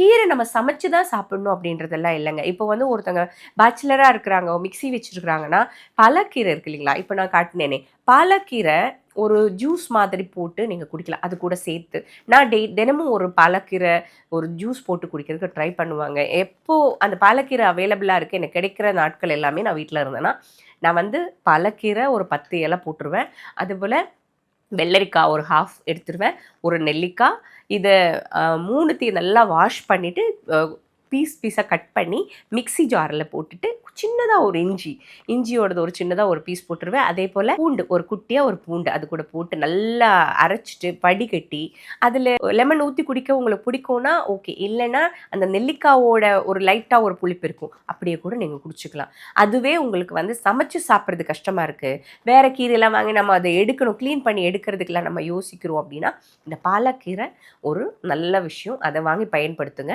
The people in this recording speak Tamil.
கீரை நம்ம சமைச்சு தான் சாப்பிடணும் அப்படின்றதெல்லாம் இல்லைங்க. இப்போ வந்து ஒருத்தங்க பேச்சுலராக இருக்கிறாங்க மிக்ஸி வச்சுருக்குறாங்கன்னா பலக்கீரை இருக்கு இல்லைங்களா? இப்போ நான் காட்டினேனே. பாலக்கீரை ஒரு ஜூஸ் மாதிரி போட்டு நீங்கள் குடிக்கலாம். அது கூட சேர்த்து. நான் டெய் தினமும் ஒரு பாலக்கீரை ஒரு ஜூஸ் போட்டு குடிக்கிறதுக்கு ட்ரை பண்ணுவாங்க. எப்போ அந்த பாலக்கீரை அவைலபிளாக இருக்குது எனக்கு கிடைக்கிற நாட்கள் எல்லாமே நான் வீட்டில் இருந்தேன்னா நான் வந்து பாலக்கீரை ஒரு பத்து இலை போட்டுருவேன். அதுபோல் வெள்ளரிக்காய் ஒரு ஹாஃப் எடுத்துருவேன் ஒரு நெல்லிக்காய். இதை மூணுத்தையும் நல்லா வாஷ் பண்ணிவிட்டு பீஸ் பீஸாக கட் பண்ணி மிக்ஸி ஜாரில் போட்டுட்டு சின்னதாக ஒரு இஞ்சி. இஞ்சியோடது ஒரு சின்னதாக ஒரு பீஸ் போட்டுருவேன். அதே போல் பூண்டு ஒரு குட்டியாக ஒரு பூண்டு அது கூட போட்டு நல்லா அரைச்சிட்டு வடிகட்டி அதில் லெமன் ஊற்றி குடிக்க உங்களுக்கு பிடிக்கும்னா ஓகே இல்லைன்னா அந்த நெல்லிக்காவோட ஒரு லைட்டாக ஒரு புளிப்பு இருக்கும். அப்படியே கூட நீங்கள் குடிச்சிக்கலாம். அதுவே உங்களுக்கு வந்து சமைச்சு சாப்பிட்றது கஷ்டமாக இருக்குது வேறு கீரையெல்லாம் வாங்கி நம்ம அதை எடுக்கணும் க்ளீன் பண்ணி எடுக்கிறதுக்கெல்லாம் நம்ம யோசிக்கிறோம் அப்படின்னா இந்த பாலக்கீரை ஒரு நல்ல விஷயம். அதை வாங்கி பயன்படுத்துங்க.